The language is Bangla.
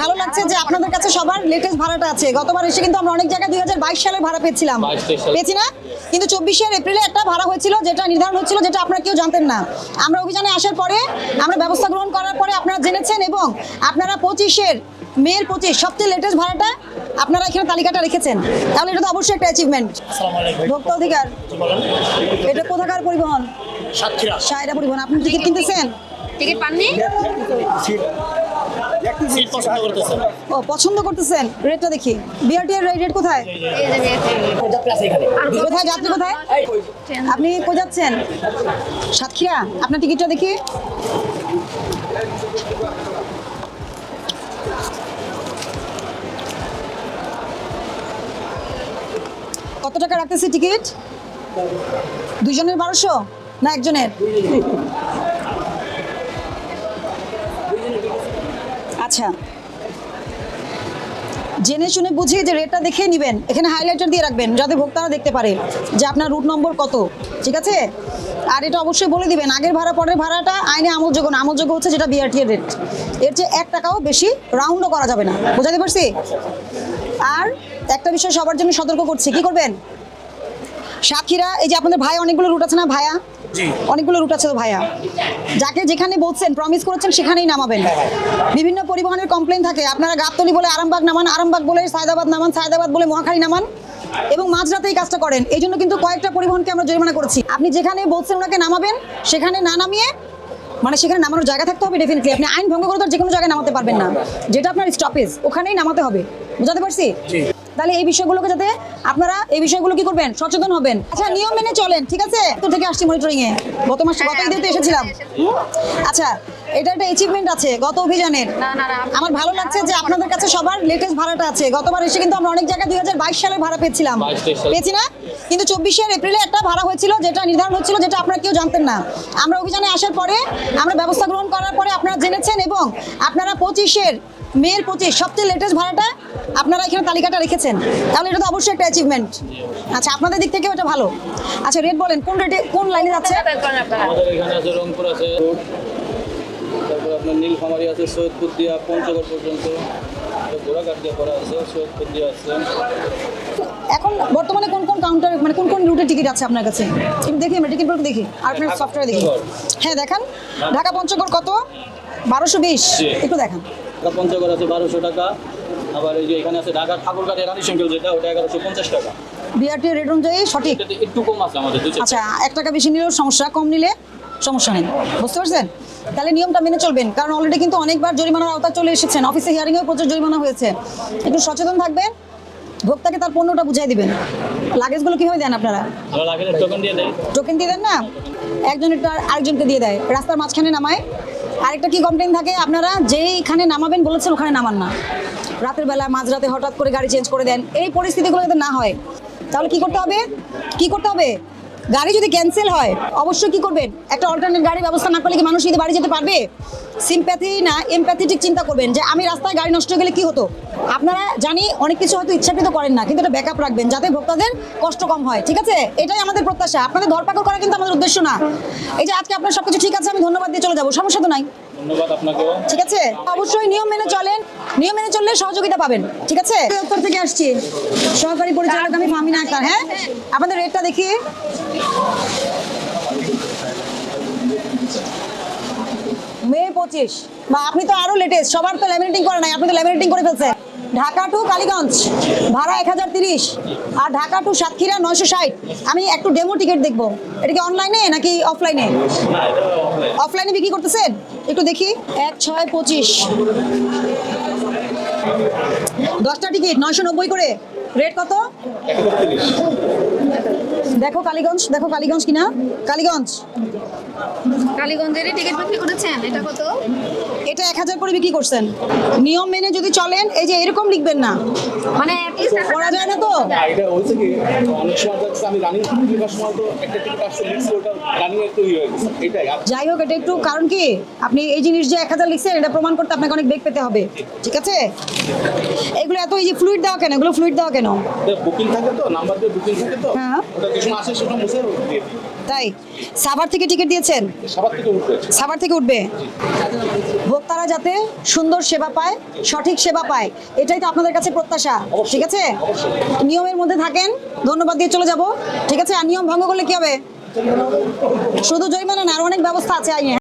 ভালো লাগছে যে আপনাদের কাছে সবার লেটেস্ট ভাড়াটা আছে। গতবার এসে কিন্তু আমরা অনেক জায়গায় দুই সালের ভাড়া পেয়েছিলাম। 22 পেয়েছি না? কিন্তু চব্বিশের এপ্রিলে একটা ভাড়া হয়েছিল যেটা নির্ধারণ হচ্ছিল যেটা আপনারা কেউ জানতেন না। আমরা অভিযানে আসার পরে আমরা ব্যবস্থা গ্রহণ করার পরে আপনারা জেনেছেন এবং আপনারা পঁচিশের মেয়ের পঁচিশ সবচেয়ে লেটেস্ট ভাড়াটা আপনারা এখানে তালিকাটা রেখেছেন। তাহলে এটা তো অবশ্যই একটা অ্যাচিভমেন্ট ভোক্তা অধিকার। এটা কোথাকার পরিবহন? সাতক্ষীরা। সায়রা পরিবহন। আপনি টিকিট কিনতেছেন? টিকিট পাননি? ও পছন্দ করতেছেন? রেটটা দেখি। বিআরটিআর রেট কোথায়? কোথায়? যাত্রী কোথায়? আপনি কই যাচ্ছেন? সাতক্ষীরা। আপনার টিকিটটা দেখি। কত টাকা রাখতেছি টিকিট দুজনের বারোশো না একজনের? আচ্ছা। জেনে শুনে বুঝে যে রেটটা দেখে নেবেন, এখানে হাইলাইটার দিয়ে রাখবেন, যাতে ভোক্তারা দেখতে পারে যে আপনার রুট নম্বর কত, ঠিক আছে? আর এটা অবশ্যই বলে দিবেন, আগের ভাড়া, পরের ভাড়াটা আইনে আমলযোগ্য না আমলযোগ্য হচ্ছে যেটা বিআরটি এর রেট এর চেয়ে এক টাকাও বেশি রাউন্ডও করা যাবে না, বোঝাতে পারছি? আর একটা বিষয় সবার জন্য সতর্ক করছি, কি করবেন? সাক্ষীরা, এই যে আপনাদের ভাই, অনেকগুলো রুট আছে না ভাইয়া? জি অনেকগুলো রুট আছে তো ভাইয়া? যাকে যেখানে বলছেন প্রমিস করেছেন সেখানেই নামাবেন। বিভিন্ন পরিবহনের কমপ্লেন থাকে। আপনারা গাবতলি বলে আরামবাগ নামান আরামবাগ বলে সায়দাবাদ নামান সায়দাবাদ বলে মহাখালী নামান এবং মাঝরাতে এই কাজটা করেন। এই জন্য কিন্তু কয়েকটা পরিবহনকে আমরা জরিমানা করেছি। আপনি যেখানে বলছেন ওনাকে নামাবেন সেখানে না নামিয়ে মানে সেখানে নামানোর জায়গা থাকতে হবে ডেফিনেটলি আপনি আইন ভঙ্গ করে তো যে কোনো জায়গায় নামাতে পারবেন না। যেটা আপনার স্টপেজ ওখানেই নামাতে হবে। বুঝাতে পারছি। তাহলে এই বিষয়গুলোকে যাতে আপনারা এই বিষয়গুলো কি করবেন সচেতন হবেন। আচ্ছা নিয়ম মেনে চলেন ঠিক আছে? তো থেকে আসছি মনিটরিং এ। গত মাসে গত ঈদে তো এসেছিলাম। আচ্ছা এটা একটা অ্যাচিভমেন্ট আছে গত অভিযানের। না না না আমার ভালো লাগছে যে আপনাদের কাছে সবার লেটেস্ট ভাড়াটা আছে। গতবার এসে কিন্তু আমরা অনেক জায়গায় দুই সালের ভাড়া পেয়েছিলাম। 22 পেয়েছি না? কিন্তু চব্বিশের এপ্রিলে একটা ভাড়া হয়েছিল যেটা নির্ধারণ হচ্ছিল যেটা আপনারা কেউ জানতেন না। আমরা অভিযানে আসার পরে আমরা ব্যবস্থা গ্রহণ করার পরে আপনারা জেনেছেন এবং আপনারা পঁচিশের মেয়ের পঁচিশ সবচেয়ে লেটেস্ট ভাড়াটা আপনারা এখানে তালিকাটা রেখেছেন? তাহলে এটা তো অবশ্যই একটা অ্যাচিভমেন্ট আচ্ছা আপনাদের দিক থেকেও এটা ভালো। আচ্ছা রেট বলেন কোন রেটে কোন লাইনে যাচ্ছে? আমাদের এখানে আছে রংপুর আছে তারপর আপনার নীলফামারি আছে সৈয়দপুর দিয়া পঞ্চগড় পর্যন্ত ঘোড়াঘাট দিয়ে করা আছে সৈয়দপুর দিয়ে আছে। এখন বর্তমানে কোন কোন কাউন্টার মানে কোন কোন রুটের টিকিট আছে আপনার কাছে? একটু দেখি আমরা দেখি আর আপনার সফটওয়্যার দেখি। হ্যাঁ দেখান। ঢাকা পঞ্চগড় কত? বারোশো বিশ। একটু দেখান। ঢাকা পঞ্চগড় আছে বারোশো টাকা। আবার এই যে এখানে আছে ঢাকা ঠাকুরগাঁড়ি রানী সংকেল যেটা ওটা এগারোশো পঞ্চাশ টাকা। বিআরটি রেট অনুযায়ী সঠিক? একটু কম আছে আমাদের আচ্ছা এক টাকা বেশি নিলেও সমস্যা কম নিলে সমস্যা নেই। বুঝতে পারছেন? তাহলে নিয়মটা মেনে চলবেন কারণ অলরেডি কিন্তু অনেকবার জরিমানার আওতা চলে এসেছেন। অফিসে হিয়ারিংয়েও প্রচুর জরিমানা হয়েছে। একটু সচেতন থাকবেন ভোক্তাকে তার পণ্যটা বুঝাই দিবেন। লাগেজগুলো কীভাবে দেন আপনারা? টোকেন দিয়ে দেন না? একজনেরটা আরেকজনকে দিয়ে দেয় রাস্তার মাঝখানে নামায়। আরেকটা কি কমপ্লেন থাকে আপনারা? যেইখানে নামাবেন বলেছেন ওখানে নামান না। রাতের বেলা, মাঝরাতে হঠাৎ করে গাড়ি চেঞ্জ করে দেন। এই পরিস্থিতিগুলো যাতে না হয়, তাহলে কি করতে হবে? কি করতে হবে? গাড়ি যদি ক্যান্সেল হয়, অবশ্যই কি করবেন? একটা অল্টারনেট গাড়ির ব্যবস্থা না করলে কি মানুষ ঈদে বাড়ি যেতে পারবে? সিম্প্যাথি না এমপ্যাথেটিক চিন্তা করবেন যে, আমি রাস্তায় গাড়ি নষ্ট হয়ে গেলে কি হতো? আপনারা জানি অনেক কিছু হয়তো ইচ্ছাকৃত করেন না, কিন্তু এটা ব্যাকআপ রাখবেন যাতে ভোক্তাদের কষ্ট কম হয়, ঠিক আছে? এটাই আমাদের প্রত্যাশা। আপনাদের ধরপাকড় করা কিন্তু আমাদের উদ্দেশ্য না। এই যে আজকে আপনার সবকিছু ঠিক আছে, আমি ধন্যবাদ দিয়ে চলে যাব। সমস্যা তো নাই। ধন্যবাদ আপনাকেও। ঠিক আছে? অবশ্যই নিয়ম মেনে চলেন, নিয়ম মেনে চললে সহযোগিতা পাবেন, ঠিক আছে? উত্তর থেকে আসছি। সহকারী পরিচালক আমি ফামিনা আক্তার হ্যাঁ? আপনাদের রেটটা দেখি। মে পঁচিশ। বা আপনি তো আরও লেটেস্ট সবার তো ল্যামিনেটিং করে নাই, আপনি তো ল্যামিনেটিং করে ফেলছেন। ঢাকা টু কালীগঞ্জ, ভাড়া এক হাজার তিরিশ, আর ঢাকা টু সাতক্ষীরা নয়শো ষাট। আমি একটু ডেমো টিকিট দেখব। এটা কি অনলাইনে নাকি অফলাইনে? অফলাইনে বিক্রি করতেছেন? একটু দেখি। এক, ছয়, পঁচিশ। দশটা টিকিট, নয়শো নব্বই করে। রেট কত? দেখো কালীগঞ্জ দেখো কালীগঞ্জ কিনা? কালীগঞ্জ। কালীগঞ্জের টিকিট বিক্রি করেছেন এটা কত? এটা এক হাজার করে বিক্রি করছেন। নিয়ম মেনে যদি চলেন এই যে এরকম লিখবেন না। মানে করা যায় না তো? এটা হয়েছে কি অনেক সময় দেখছি আমি রানিং টিকিট লেখার সময় তো একটা টিকিট আসছে লিখছি ওটা রানিং এর তৈরি হয়ে গেছে। এটাই যাই হোক এটা একটু কারণ কি? আপনি এই জিনিস যে এক হাজার লিখছেন এটা প্রমাণ করতে আপনাকে অনেক বেগ পেতে হবে। ঠিক আছে? এগুলো এত এই যে ফ্লুইড দেওয়া কেন? এগুলো ফ্লুইড দেওয়া কেন? বুকিং থাকে তো নাম্বার দিয়ে বুকিং থাকে তো। হ্যাঁ। ওটা কিছু আসে সেটা মুছে দিয়ে তাই? সাভার থেকে টিকিট দিয়েছেন? সবার থেকে উঠবে। সাভার থেকে উঠবে? ভোক্তারা যাতে সুন্দর সেবা পায় সঠিক সেবা পায় এটাই তো আপনাদের কাছে প্রত্যাশা। ঠিক আছে? নিয়মের মধ্যে থাকেন। ধন্যবাদ দিয়ে চলে যাব। ঠিক আছে? আর নিয়ম ভঙ্গ করলে কি হবে? শুধু জরিমানা না, আর অনেক ব্যবস্থা আছে আইনে।